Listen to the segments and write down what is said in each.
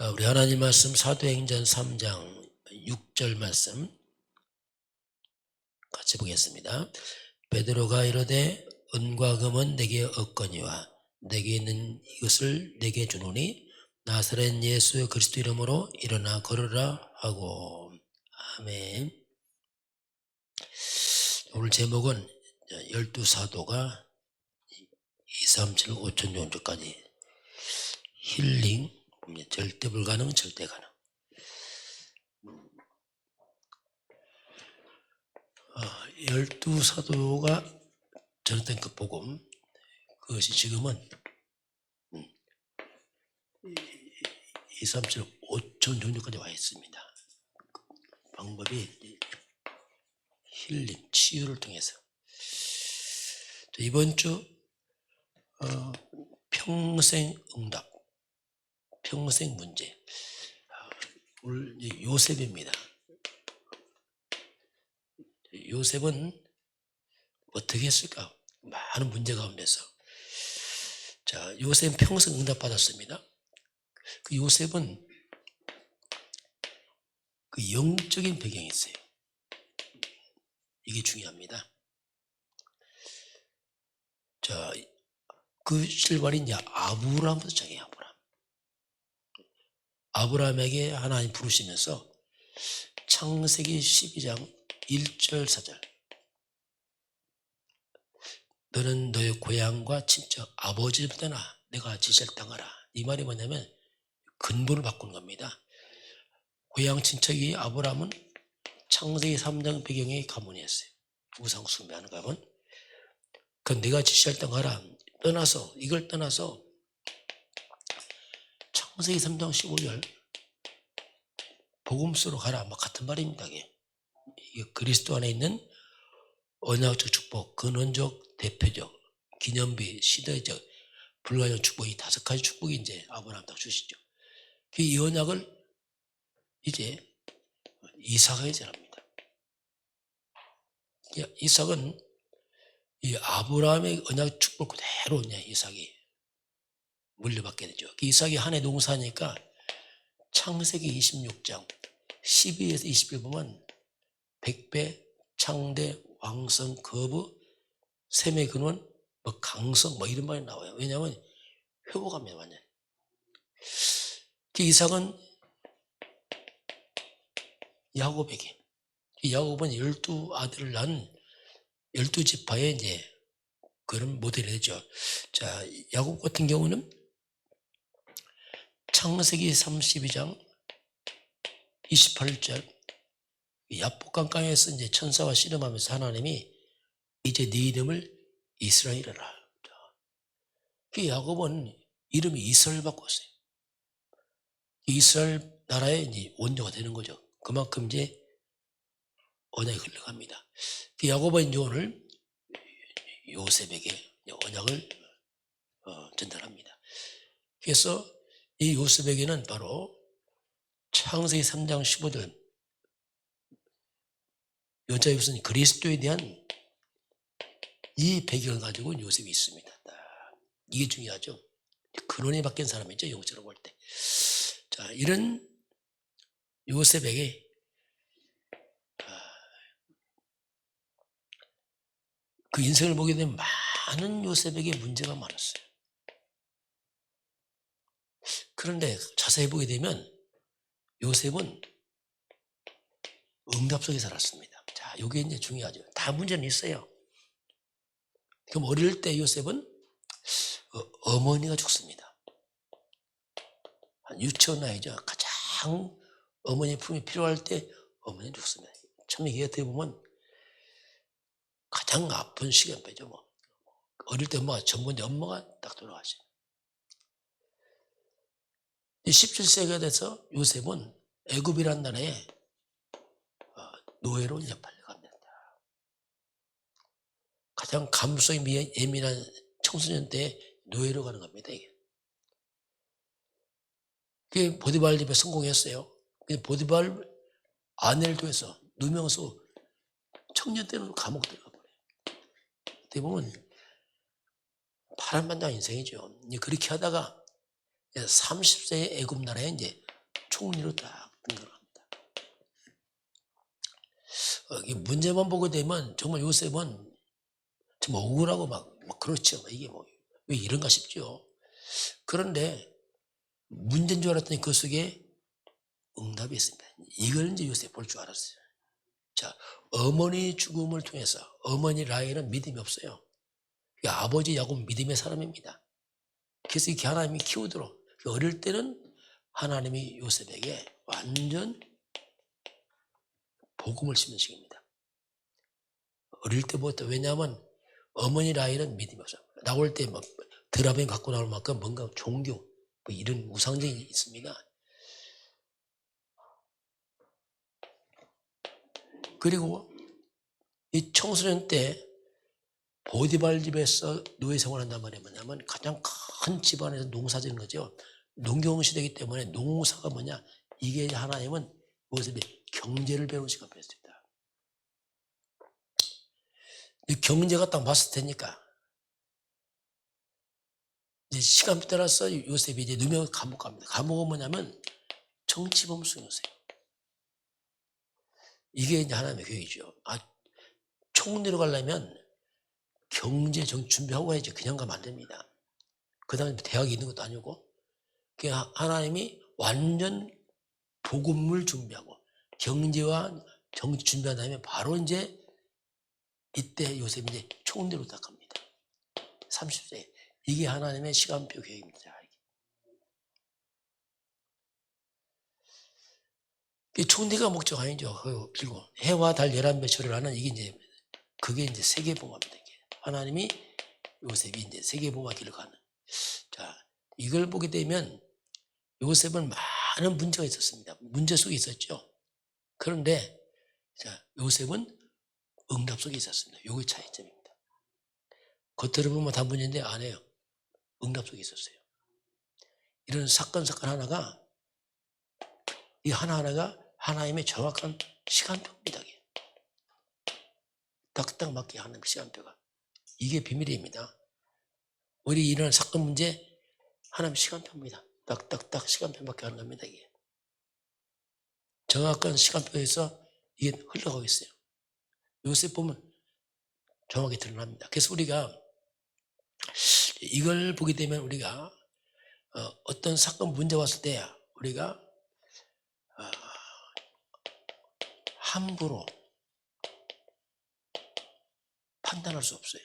어, 우리 하나님 말씀 사도행전 3장 6절 말씀 같이 보겠습니다. 베드로가 이르되 은과 금은 내게 없거니와 내게 있는 이것을 내게 주노니 나사렛 예수 그리스도 이름으로 일어나 걸으라 하고 아멘. 오늘 제목은 열두 사도가 2, 3, 7, 5천 종족까지 힐링 절대 불가능 절대 가능. 아, 열두 사도가 전했던 그 복음 그것이 지금은 2, 3, 7, 5천 종족까지 와 있습니다. 방법이 힐링, 치유를 통해서. 자, 이번 주 어, 평생 응답 평생 문제. 아, 오늘 요셉입니다. 요셉은 어떻게 했을까? 많은 문제 가운데서. 자, 요셉은 평생 응답받았습니다. 그 요셉은 그 영적인 배경이 있어요. 이게 중요합니다. 자, 그 이제 아브라함부터 시작해요, 아브라함. 아브라함에게 하나님 부르시면서 창세기 12장 1절 4절. 너는 너의 고향과 친척 아버지를 떠나 내가 지시를 당하라. 이 말이 뭐냐면 근본을 바꾸는 겁니다. 고향 친척이 아브라함은 창세기 3장 배경의 가문이었어요. 우상 숭배하는 가문. 그 내가 지시할 당하라. 떠나서 이걸 떠나서 창세기 3장 15절. 복음서로 가라. 뭐 같은 말입니다 이게. 그리스도 안에 있는 언약적 축복 근원적 대표적 기념비 시대적 불가적 축복 이 다섯 가지 축복이 이제 아브라함 딱 주시죠. 그이 언약을 이제 이삭에게 전합니다. 이삭은 이 아브라함의 언약 축복 그대로 이제 이삭이 물려받게 되죠. 그 이삭이 한 해 농사니까 창세기 26장 12에서 21 보면 백배, 창대, 왕성, 거부, 샘의 근원, 뭐 강성 뭐 이런 말이 나와요. 왜냐하면 회복합니다 완전. 그 이삭은 야곱에게 이 야곱은 열두 아들을 낳은 열두 지파의 이제 그런 모델이 되죠. 자, 야곱 같은 경우는 창세기 32장 28절 야복강강에서 이제 천사와 씨름하면서 하나님이 이제 네 이름을 이스라엘이라. 그 야곱은 이름이 이스라엘 바꿨어요. 이스라엘 나라의 이제 원조가 되는 거죠. 그만큼 이제 언약이 흘러갑니다. 그 야곱은 이제 오늘 요셉에게 언약을 어, 전달합니다. 그래서 이 요셉에게는 바로 창세기 3장 15절 여자 요셉은 그리스도에 대한 이 배경을 가지고 요셉이 있습니다. 이게 중요하죠. 근원이 바뀐 사람이죠. 영적으로 볼 때. 자, 이런 요셉에게 그 인생을 보게 되면 많은 요셉에게 문제가 많았어요. 그런데 자세히 보게 되면 요셉은 응답 속에 살았습니다. 자, 이게 이제 중요하죠. 다 문제는 있어요. 그럼 어릴 때 요셉은 어, 어머니가 죽습니다. 한 유치원 나이죠. 가장 어머니 품이 필요할 때 어머니 죽습니다. 참 이게 어떻게 보면 가장 아픈 시간배죠. 뭐. 어릴 때 엄마가 전부인데 엄마가 딱 돌아가시죠. 17세기가 돼서 요셉은 애굽이란 나라에 어, 노예로 이제 팔려갑니다. 가장 감수성이 예민한 청소년 때 노예로 가는 겁니다. 이게. 그게 보디발 집에 성공했어요. 보디발 아내를 통해서 누명서 청년 때는 감옥 들어가 버려요. 어떻게 보면 파란만장 인생이죠. 그렇게 하다가 30세의 애굽 나라에 이제 총리로 딱 등극합니다. 어, 이 문제만 보게 되면 정말 요셉은 정말 억울하고 막, 막 그렇죠. 이게 뭐 왜 이런가 싶죠. 그런데 문제인 줄 알았더니 그 속에 응답이 있습니다. 이걸 이제 요셉 볼 줄 알았어요. 자, 어머니 죽음을 통해서 어머니 라헬은 믿음이 없어요. 이 아버지 야곱 믿음의 사람입니다. 그래서 이렇게 하나님이 키우도록 어릴 때는 하나님이 요셉에게 완전 복음을 심는 시기입니다. 어릴 때부터 왜냐하면 어머니 라헬은 믿음이 없어요. 나올 때 막 드라마에 갖고 나올 만큼 뭔가 종교 뭐 이런 우상적인 게 있습니다. 그리고 이 청소년 때 보디발 집에서 노예 생활한단 말이에요. 뭐냐면 가장 큰 집안에서 농사 짓는 거죠. 농경 시대이기 때문에 농사가 뭐냐 이게 하나님은 모습이 경제를 배웠습니다. 이 경제가 딱 봤을 테니까 이제 시간 따라서 요셉이 이제 누명 감옥 갑니다. 감옥은 뭐냐면 정치범수였어요. 이게 이제 하나님의 계획이죠. 아, 총리로 가려면 경제 정 준비하고 가야지 그냥 가면 안 됩니다. 그 다음에 대학이 있는 것도 아니고 그 하나님이 완전 복음을 준비하고 경제와 정치 준비한 다음에 바로 이제 이때 요셉이 이제 총리로 딱 갑니다. 30세. 이게 하나님의 시간표 계획입니다. 이 총리가 목적 아니죠. 그리고 해와 달 열한 배초를 하는 이게 이제 그게 이제 세계봉화입니다. 이게. 하나님이 요셉이 이제 세계봉화 길을 가는. 자, 이걸 보게 되면 요셉은 많은 문제가 있었습니다. 문제 속에 있었죠. 그런데 자, 요셉은 응답 속에 있었습니다. 요게 차이점입니다. 겉으로 보면 다 문제인데 안 해요. 응답 속에 있었어요. 이런 사건 사건 하나가 이 하나하나가 하나님의 정확한 시간표입니다. 딱딱 맞게 하는 시간표가. 이게 비밀입니다. 우리 이런 사건 문제 하나님 시간표입니다. 딱딱딱 시간표 맞게 하는 겁니다. 이게. 정확한 시간표에서 이게 흘러가고 있어요. 요셉 보면 정확히 드러납니다. 그래서 우리가 이걸 보게 되면 우리가 어, 떤 사건 문제 왔을 때 우리가 어, 함부로 판단할 수 없어요.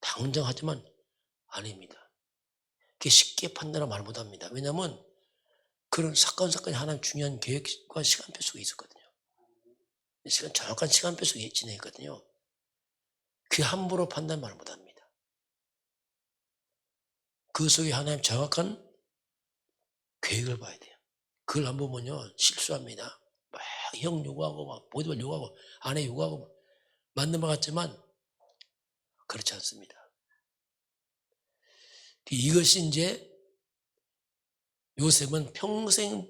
당장하지만 아닙니다. 그게 쉽게 판단을 말 못합니다. 왜냐하면 그런 사건 사건이 하나의 중요한 계획과 시간표 속에 있었거든요. 시간 정확한 시간표 속에 진행했거든요. 그 함부로 판단 말 못합니다. 그 속에 하나님 정확한 계획을 봐야 돼요. 그걸 안 보면요 실수합니다. 막 형 요구하고 막 모두를 요구하고 아내 요구하고 맞는 것 같지만 그렇지 않습니다. 이것이 이제 요셉은 평생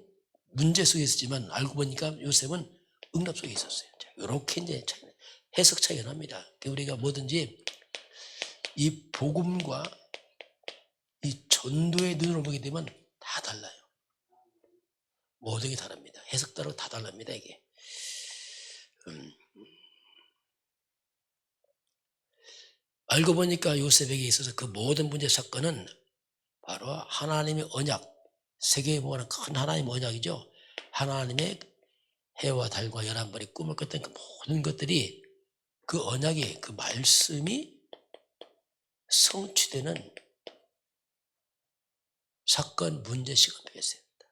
문제 속에 있었지만 알고 보니까 요셉은 응답 속에 있었어요. 이렇게 이제 해석 차이가 납니다. 그러니까 우리가 뭐든지 이 복음과 이 전도의 눈으로 보게 되면 다 달라요. 모든 게 다릅니다. 해석 따로 다 달랍니다, 이게. 음. 알고 보니까 요셉에게 있어서 그 모든 문제 사건은 바로 하나님의 언약, 세계에 보면 큰 하나님의 언약이죠. 하나님의 해와 달과 열한 벌이 꿈을 꿨던 그 모든 것들이 그 언약이 그 말씀이 성취되는 사건, 문제, 있어야 된다.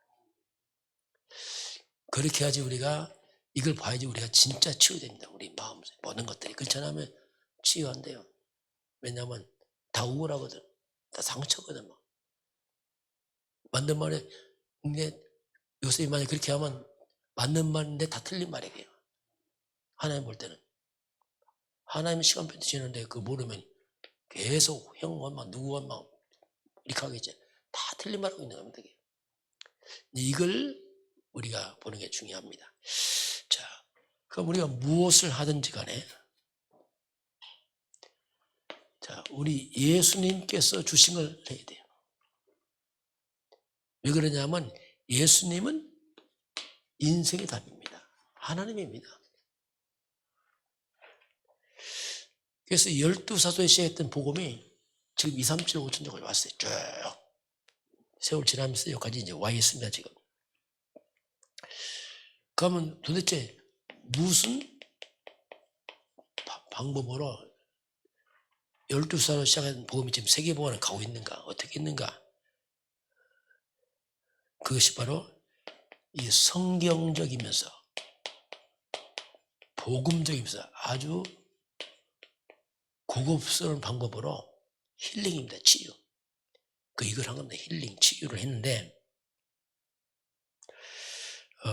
그렇게 해야지 우리가 이걸 봐야지 우리가 진짜 치유됩니다. 우리 마음, 모든 것들이. 그렇지 않으면 치유 안 돼요. 왜냐하면 다 우울하거든. 다 상처거든. 뭐. 맞는 말에, 근데 요새 만약 그렇게 하면 맞는 말인데 다 틀린 말이에요. 하나님 볼 때는. 하나님 시간표 지는데 그 모르면 계속 형 원망, 누구 원망, 이렇게 하겠지. 다 틀린 말하고 있는 겁니다. 이걸 우리가 보는 게 중요합니다. 자, 그럼 우리가 무엇을 하든지 간에 자, 우리 예수님께서 걸 해야 돼요. 왜 그러냐면 예수님은 인생의 답입니다. 하나님입니다. 그래서 열두 사도에 시작했던 복음이 지금 2, 3, 7, 5천 정도 왔어요. 쭉. 세월 지나면서 여기까지 이제 와 있습니다, 지금. 그러면 도대체 무슨 바- 방법으로 열두 사로 시작한 복음이 지금 세계복음을 가고 있는가? 어떻게 있는가? 그것이 바로 이 성경적이면서 복음적이면서 아주 고급스러운 방법으로 힐링입니다. 치유. 그 이걸 한 겁니다. 힐링, 치유를 했는데 어,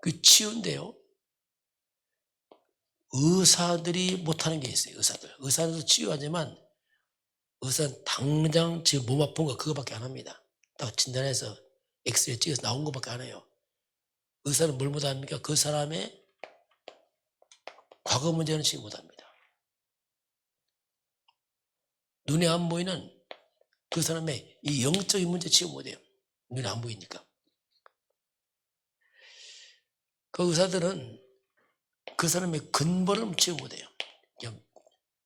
그 치유인데요. 의사들이 못하는 게 있어요. 의사들. 의사들도 치유하지만 의사는 당장 지금 몸 아픈 거 그거밖에 안 합니다. 딱 진단해서 엑스레이 찍어서 나온 것밖에 안 해요. 의사는 뭘 못합니까? 그 사람의 과거 문제는 치유 못합니다. 눈에 안 보이는 그 사람의 이 영적인 문제 치유 못해요. 눈에 안 보이니까. 그 의사들은 그 사람의 근본을 치유 못해요. 그냥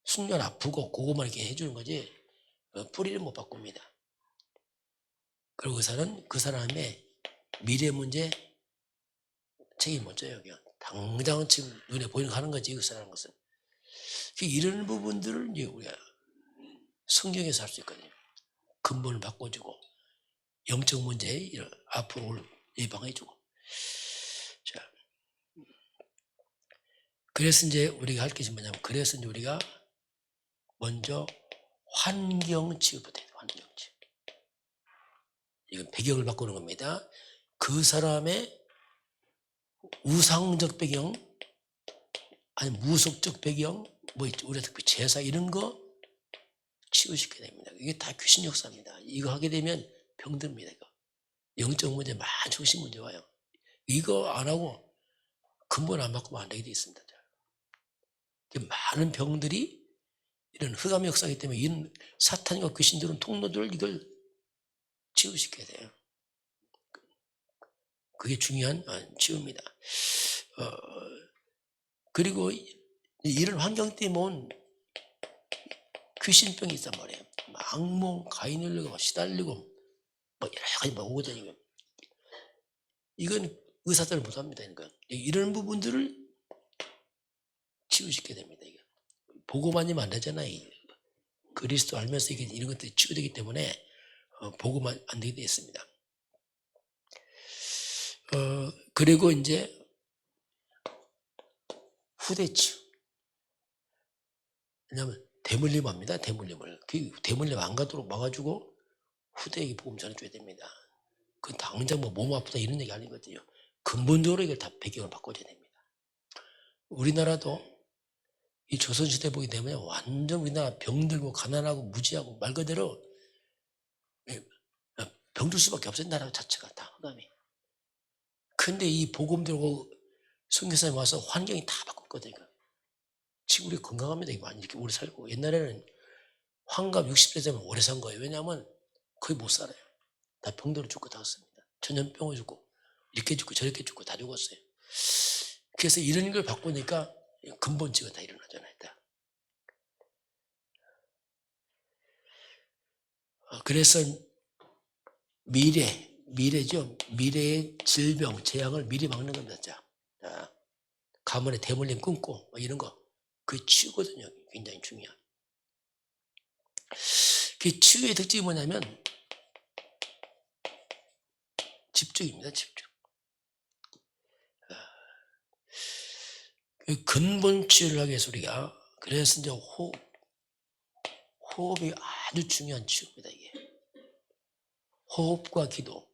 숙련 아프고 그거만 이렇게 해주는 거지 어, 뿌리를 못 바꿉니다. 그리고 의사는 그 사람의 미래 문제 책임 못 져요. 그냥 당장 지금 눈에 보이는 거 하는 거지 것은. 그 이런 부분들을 이제 우리가 성경에서 할 수 있거든요. 근본을 바꿔주고 영적 문제 이런 앞으로 올 예방해주고. 자, 그래서 이제 우리가 할 것이 뭐냐면 그래서 이제 우리가 먼저 환경 치유부터 해야 돼. 환경 치유. 이건 배경을 바꾸는 겁니다. 그 사람의 우상적 배경, 아니 무속적 배경, 뭐 있죠. 우리 특히 제사 이런 거 치유시켜야 됩니다. 이게 다 귀신 역사입니다. 이거 하게 되면 병듭니다. 이거. 영적 문제, 많은 정신 문제 와요. 이거 안 하고 근본 안 바꾸면 안 되게 돼 있습니다. 이게 많은 병들이 이런 흑암 역사이기 때문에 이런 사탄과 귀신들은 통로들 이걸 치유시켜야 돼요. 그게 중요한 어, 치유입니다. 어, 그리고 이- 이런 환경 때문에 온 귀신병이 있단 말이에요. 막 악몽, 가인을리고 막 시달리고 뭐 여러 가지 막 오거든요. 이건 의사들 못합니다. 이건 이런 부분들을 치유시켜야 됩니다. 이게 보고만 하면 안 되잖아요. 이 그리스도 알면서 이게 이런 것들이 치유되기 때문에 어, 보고만 안 되게 되어 있습니다. 어, 그리고 이제 후대치유. 왜냐하면 대물림 합니다. 대물림을. 그 대물림 안 가도록 막아주고 후대에게 복음 전해줘야 됩니다. 그 당장 뭐 몸 아프다 이런 얘기 아니거든요. 근본적으로 이걸 다 배경을 바꿔줘야 됩니다. 우리나라도 이 조선시대 보기 때문에 완전 우리나라 병들고 가난하고 무지하고 말 그대로 예, 병들 수밖에 없어요. 나라 자체가 다 흑암이. 근데 이 복음 들고 성교사님 와서 환경이 다 바꿨거든요. 지금 우리 건강합니다. 이렇게 오래 살고 옛날에는 환갑 60대 되면 오래 산 거예요. 왜냐하면 거의 못 살아요. 다 병들어 죽고 다 왔습니다. 전염병을 죽고 이렇게 죽고 저렇게 죽고 다 죽었어요. 그래서 이런 걸 바꾸니까 근본치가 다 일어나잖아요. 다. 어, 그래서 미래, 미래죠. 미래의 질병, 재앙을 미리 막는 겁니다. 자, 자, 가문의 대물림 끊고 뭐 이런 거. 그 치유거든요. 굉장히 중요한. 그 치유의 특징이 뭐냐면 집중입니다. 집중. 아, 그 근본 치유를 하기 우리가 그래서 이제 호흡, 호흡이 아주 중요한 치유입니다. 이게 호흡과 기도.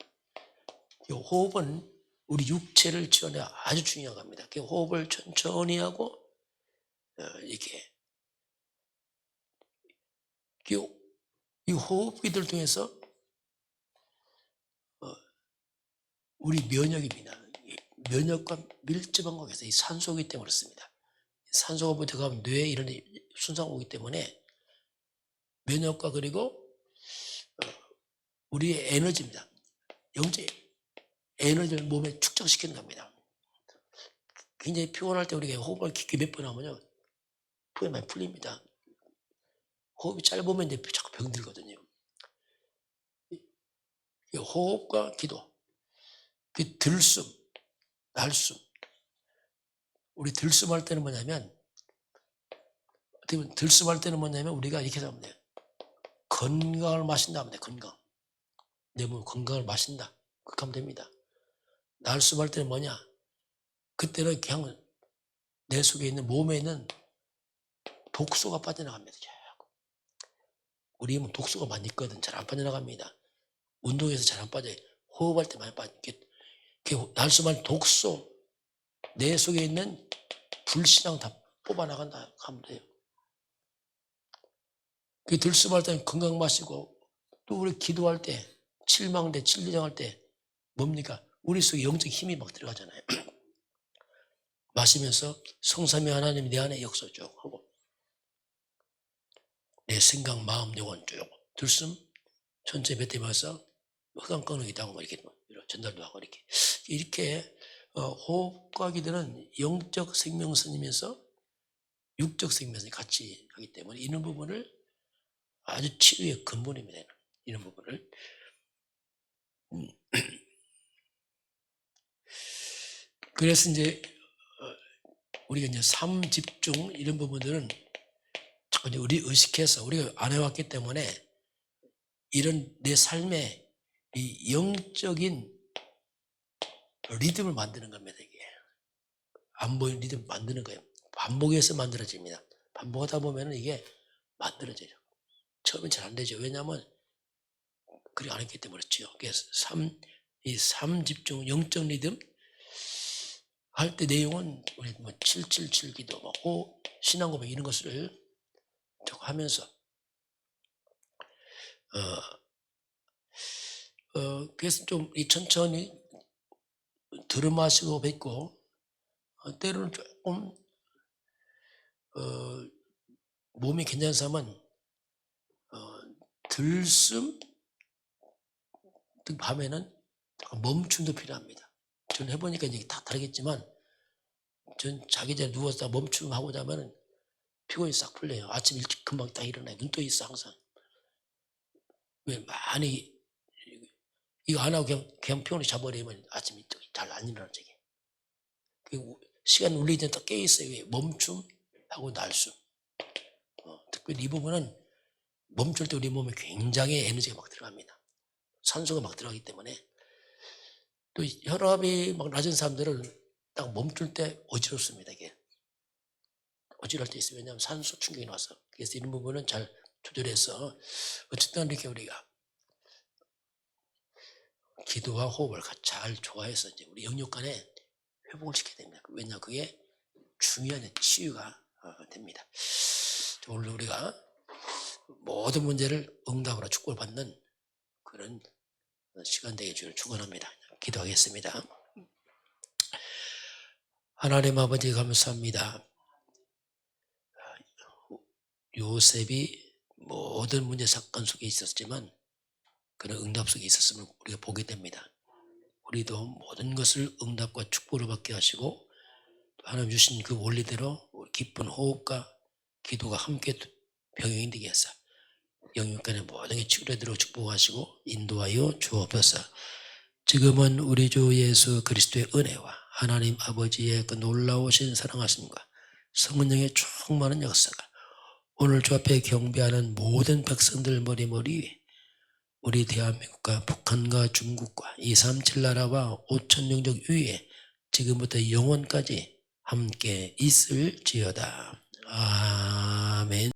이 호흡은 우리 육체를 치유하는 데 아주 중요한 겁니다. 그 호흡을 천천히 하고 어, 이렇게 이- 이 호흡기들 통해서 어, 우리 면역입니다. 이 면역과 밀접한 관계에서 이 산소이기 때문에 그렇습니다. 산소가 뭐 들어가면 뇌에 이런 데 순서가 오기 때문에 면역과 그리고 어, 우리의 에너지입니다. 영적 에너지를 몸에 축적시키는 겁니다. 굉장히 피곤할 때 우리가 호흡을 깊게 몇 번 하면요. 피곤이 많이 풀립니다. 호흡이 짧으면 이제 자꾸 병들거든요. 이 호흡과 기도, 그 들숨, 날숨. 우리 들숨 할 때는 뭐냐면, 어떻게 보면 들숨 할 때는 뭐냐면 우리가 이렇게 하면 돼요. 건강을 마신다 하면 돼, 건강. 내 몸 건강을 마신다. 그렇게 하면 됩니다. 날숨 할 때는 뭐냐? 그때는 그냥 내 속에 있는 몸에 있는 독소가 빠져나갑니다. 우리 몸 독소가 많이 있거든. 잘 안 빠져나갑니다. 운동에서 잘 안 빠져요. 호흡할 때 많이 빠져. 이렇게, 이렇게 날숨할 독소, 내 속에 있는 불신앙 다 뽑아나간다 하면 돼요. 그 들숨할 때는 건강 마시고 또 우리 기도할 때 칠망대, 칠리장 할 때 뭡니까? 우리 속에 영적 힘이 막 들어가잖아요. 마시면서 성삼위 하나님 내 안에 역사 쭉 하고 내 생각, 마음, 영혼 쭉 들숨 천천히 뱉대 마서 흑암 끊어기도 하고 뭐 이렇게 전달도 하고 이렇게 이렇게 어, 호흡과 기도는 영적 생명선이면서 육적 생명선이 같이 하기 때문에 이런 부분을 아주 치유의 근본입니다. 이런 부분을 음. 그래서 이제 어, 우리가 이제 삶 집중 이런 부분들은 자꾸 이제 우리 의식해서 우리가 안 해왔기 때문에 이런 내 삶의 이 영적인 리듬을 만드는 겁니다 이게. 안 보이는 리듬 만드는 거예요. 반복해서 만들어집니다. 반복하다 보면 이게 만들어져요. 처음엔 잘 안 되죠. 왜냐하면 그리 안 했기 때문에 그렇죠. 그래서 삶, 이삶 집중 영적 리듬? 할 때 내용은 우리 뭐 777 기도 뭐 호, 신앙고백 이런 것을 자꾸 하면서 어, 어, 그래서 좀 이 천천히 들어마시고 뱉고 어, 때로는 조금 어, 몸이 괜찮은 사람은 어, 들숨 또 밤에는 멈춤도 필요합니다. 저는 해보니까 이제 다 다르겠지만 전 자기 전에 누워서 멈춤 하고 자면은 피곤이 싹 풀려요. 아침 일찍 금방 딱 일어나요. 눈 떠 있어 항상. 왜 많이 이거 안 하고 그냥, 그냥 피곤이 자버리면 아침에 잘 안 일어나는 적이 그 시간 울리기 전에 딱 깨있어요. 왜? 멈춤하고 날숨. 어, 특별히 이 부분은 멈출 때 우리 몸에 굉장히 에너지가 막 들어갑니다. 산소가 막 들어가기 때문에 또 혈압이 막 낮은 사람들은 딱 멈출 때 어지럽습니다. 이게 어지러울 때 있어요. 왜냐하면 산소 충격이 나서 그래서 이런 부분은 잘 조절해서 어쨌든 이렇게 우리가 기도와 호흡을 잘 조화해서 이제 우리 영역 간에 회복을 시켜야 됩니다. 왜냐 그게 중요한 치유가 어, 됩니다. 오늘 우리가 모든 문제를 응답으로 축복을 받는 그런 시간 되게 주를 축원합니다. 기도하겠습니다. 하나님 아버지 감사합니다. 요셉이 모든 문제 사건 속에 있었지만 그런 응답 속에 있었음을 우리가 보게 됩니다. 우리도 모든 것을 응답과 축복을 받게 하시고 하나님 주신 그 원리대로 기쁜 호흡과 기도가 함께 병행이 되게 하사 영육간의 모든 게 치료되도록 축복하시고 인도하여 주옵소서. 지금은 우리 주 예수 그리스도의 은혜와 하나님 아버지의 그 놀라우신 사랑하심과 성령의 충만한 역사가 오늘 주 앞에 경배하는 모든 백성들 머리머리 위에 우리 대한민국과 북한과 중국과 237 나라와 5천 영적 위에 지금부터 영원까지 함께 있을지어다. 아멘.